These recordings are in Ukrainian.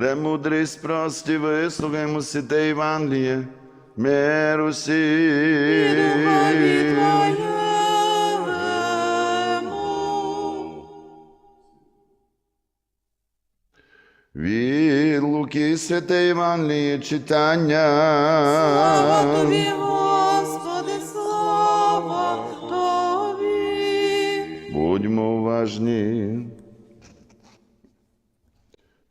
Премудрість прості, вислухаймо си те Євангеліє, миру Твоєму. Від Луки святе Євангеліє читання. Слава Тобі, Господи, слава Тобі. Будьмо уважні.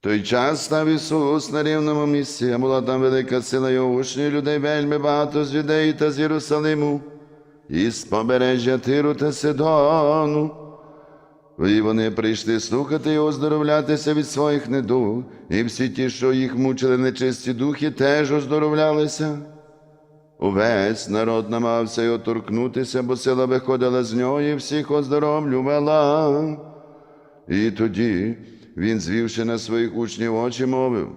Той час став Ісус на рівному місці, а була там велика сила його учнів, людей вельми багато з юдеї та з Єрусалиму, і з побережжя Тиру та Сидону. І вони прийшли слухати і оздоровлятися від своїх недуг, і всі ті, що їх мучили нечисті духи, теж оздоровлялися. Увесь народ намагався його торкнутися, бо сила виходила з нього і всіх оздоровлювала. І тоді він, звівши на своїх учнів очі, мовив: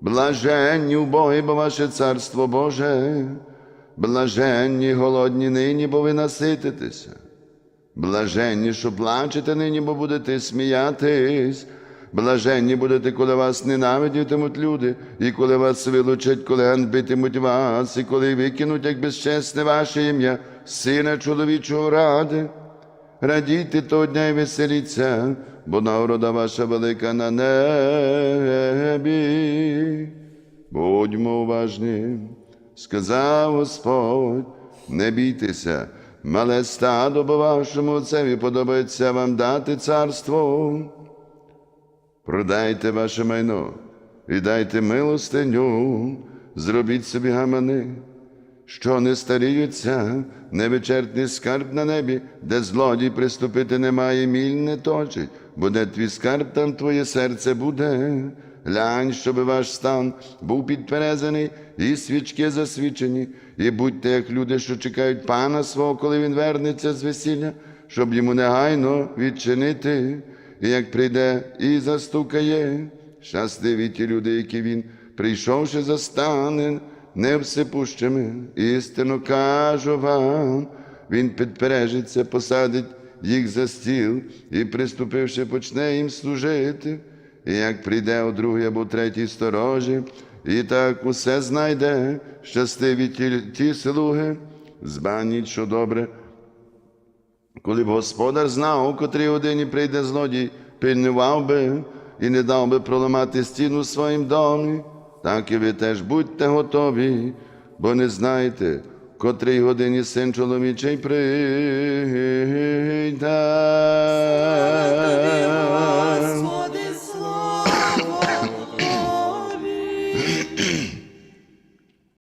Блаженні убогі, бо ваше царство Боже, блаженні голодні нині, бо ви насититеся. Блаженні, що плачете нині, бо будете сміятись. Блаженні будете, коли вас ненавидітимуть люди, і коли вас вилучать, коли ганбитимуть вас, і коли викинуть, як безчесне ваше ім'я, сина чоловічого ради. Радійте того дня і веселіться, бо нагорода ваша велика на небі. Будьмо уважні, сказав Господь, не бійтеся, мале стадо, бо вашому отцеві подобається вам дати царство. Продайте ваше майно і дайте милостиню, зробіть собі гамани, що не старіються, невичерпний скарб на небі, де злодій приступити немає, міль не точить, бо де твій скарб, там твоє серце буде. Глянь, щоби ваш стан був підперезаний, і свічки засвічені, і будьте як люди, що чекають пана свого, коли він вернеться з весілля, щоб йому негайно відчинити, і як прийде і застукає, щасливі ті люди, які він, прийшовши, застане невсипущими. Істинно кажу вам, він підпережиться, посадить їх за стіл і, приступивши, почне їм служити. І як прийде у другій або третій сторожі, і так усе знайде, щасливі ті, ті слуги, збаніть, що добре. Коли б господар знав, у котрій годині прийде злодій, пильнував би і не дав би проламати стіну в своїм домі, так і ви теж будьте готові, бо не знаєте, котрій годині син чоловічий прийде.